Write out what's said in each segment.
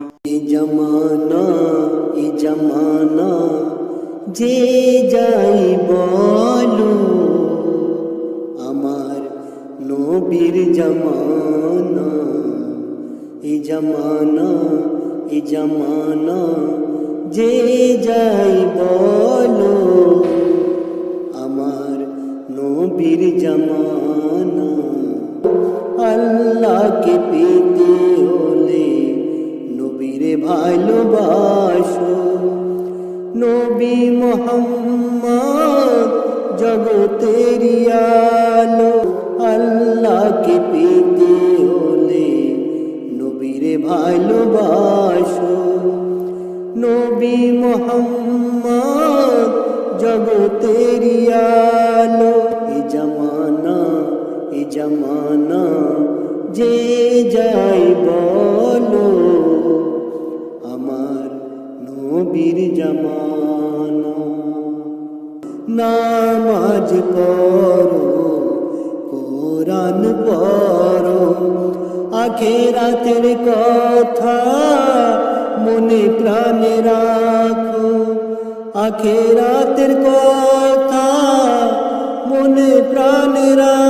এ জমানা এ জমানা, যে যাই বলো, আমার নবীর জমানা। এ জমানা এ জমানা, যে যাই বলো, আমার নবীর জমানা। আল্লাহকে পেতে নবী মোহাম্মদ, জগতের আলো আল্লাহকে পেতে হলে নবীরে ভালোবাসো। নবী মোহাম্মদ, জগতের আলো, এ জামানা এ জামানা, যে যাই বলো। নবীর জামানা। নামাজ পড়ো, কোরআন পড়ো। আখেরাতের কথা মনে প্রাণে রাখো। আখেরাতের কথা মনে প্রাণে রাখো।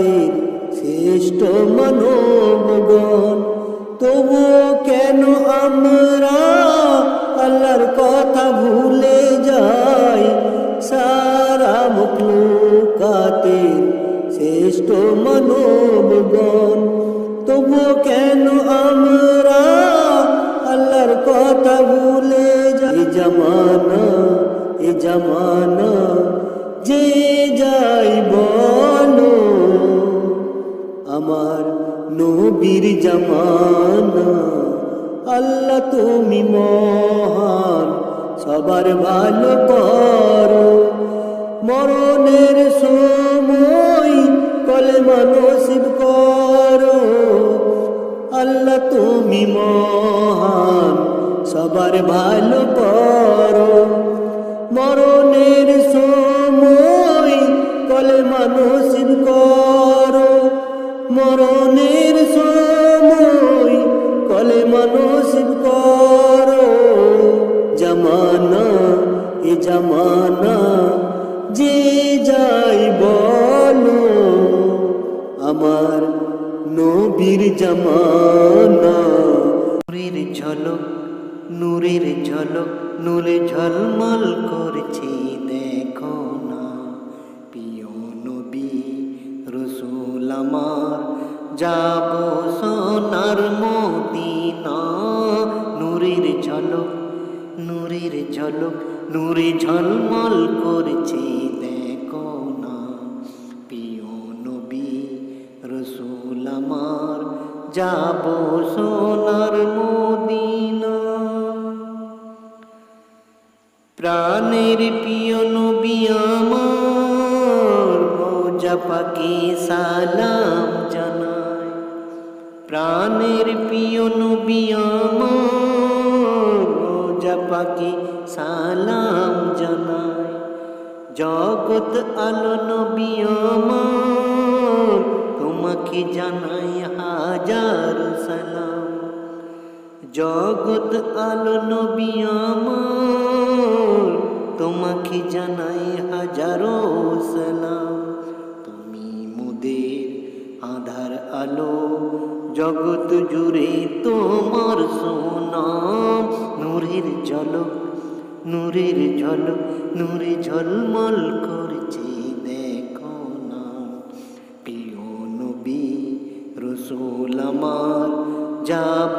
মুখলুকাতের শ্রেষ্ঠ মানবগণ তবু আল্লাহ তুমি মহান, সবার ভালো করো। মরণের সময় কলে মানসিব করো। আল্লাহ তুমি মহান, সবার ভালো করো। মরণের সময় কলে মানসিব জামানা যে যাই বলো, আমার নবীর জামানা। নূরের ঝলক নূরের ঝলক, নূরে ঝলমল করছে, দেখো না। প্রিয় নবী, রসুল আমার, যাব সোনার মদিনা। নূরের ঝলক নূরের ঝলক নূরে ঝলমল করছে, দেখো না। প্রিয় নবী রসুল আমার, যাব সোনার মদিনা। প্রাণের প্রিয় নবী আমার, রোজা সালাম জানায়। প্রাণের প্রিয় নবী আমার পাকে সালাম জানায় জগৎ আলো নবী তোমাকে জানাই হাজার সালাম। জগৎ আলো নবী তোমাকে জানাই হাজারো সালাম। আধার আলো জগৎ জুড়ে তোমার সোনাম। নূরের ঝলক নূরের ঝলক, নূরে ঝলমল করছে দেখো না। প্রিয় নবী রসুল আমার, যাব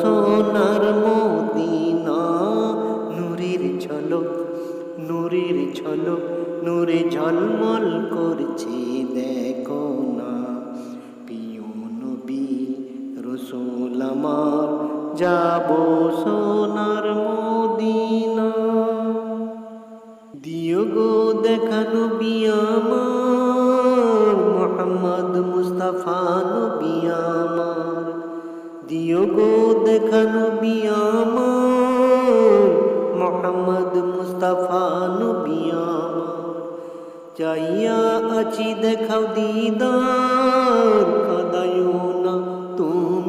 সোনার মদিনা। নূরের ঝলক নূরের ঝলক, নূরে ঝলমল করছে দেখো যাব সোনার মদিনা। দিও গো দেখা নবী আমার, মোহাম্মদ মুস্তাফা নবী আমার। দিও গো দেখানো বিয়ামার মোহাম্মদ মুস্তাফা নবী আমার। চাইয়া আছি দেখাও দিদার কাদায়ও না তুমি।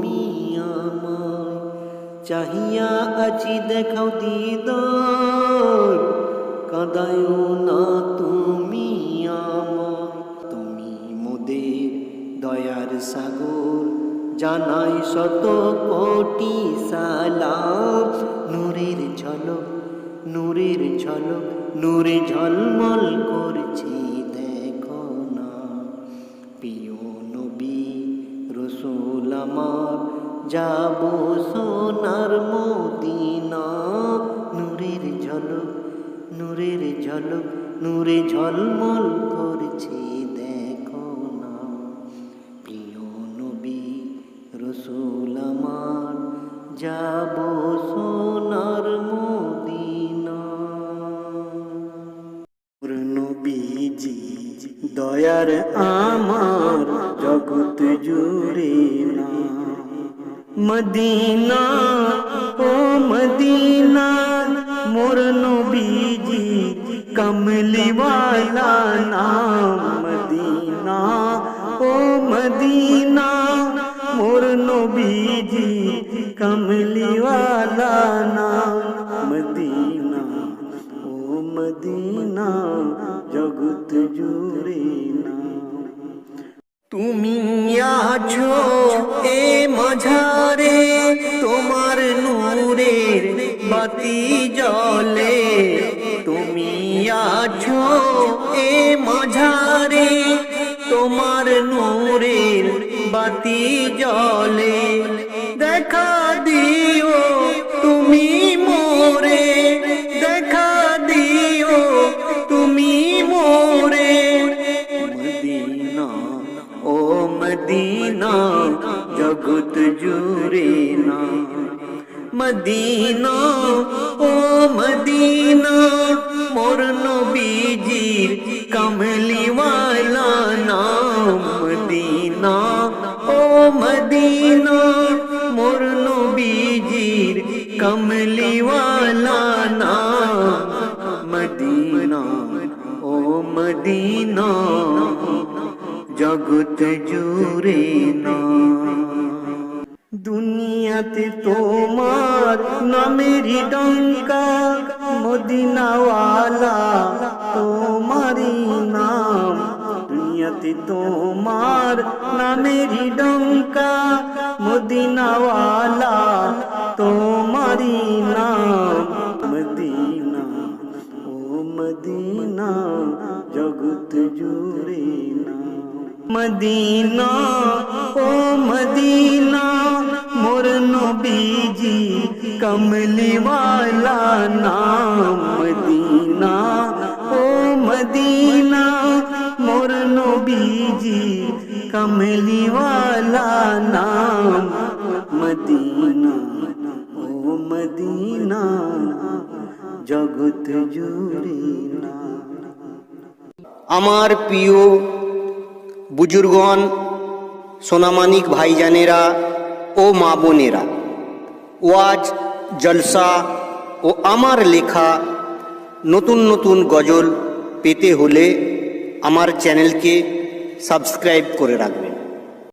চাহিয়া আছি দেখাও দিদার, কাদায়ও না তুমি আমায় তুমি মোদের দয়ার সাগর, জানাই শত কোটি সালাম। নূরের ঝলক নূরের ঝলক, নূরে ঝলমল করছে। যাব সোনার মদিনা। নূরের ঝলক নূরের ঝলক, নূরে ঝলমল করছে, দেখো না। প্রিয় নবী রসুল আমার, যাব সোনার মদিনা। নবীজি, দয়ার আমার, জগৎ জুড়ে না। মদিনা ও মদিনা মোর নবীজি কমলিওয়ালা নাম মদিনা ও মদিনা মোর নবীজি কমলিওয়ালা নাম মদিনা ও মদিনা জগৎ জুড়ে না তুমি আছো এ মাঝারে বাতি জলে তুমি আছো এ মাঝারে তোমার নূরের বাতি জলে। দেখা দিও তুমি মোরে মদিনা, ও মদিনা, মোর নবীজির কমলিওয়ালা নাম মদিনা, ও মদিনা, মোর নবীজির কমলিওয়ালা নাম মদিনা, ও মদিনা, জগৎ জুড়ে না তোমার নামেরই ডঙ্কা মদিনাওয়ালা তোমারই নাম দুনিয়াতে তোমার নামেরই ডঙ্কা মদিনাওয়ালা তোমারই নাম মদিনা ও মদিনা জগৎ জুড়ে না মদিনা ও কমলিওয়ালা নাম মদিনা ও মদিনা মোর নবীজি কমলিওয়ালা নাম মদিনা ও মদিনা জগৎ জুড়ে আমার প্রিয় বুজুর্গণ, সোনামানিক ভাইজানেরা ও মা বোনেরা ওয়াজ জলসা ও আমার লেখা নতুন নতুন গজল পেতে হলে আমার চ্যানেলকে সাবস্ক্রাইব করে রাখবেন।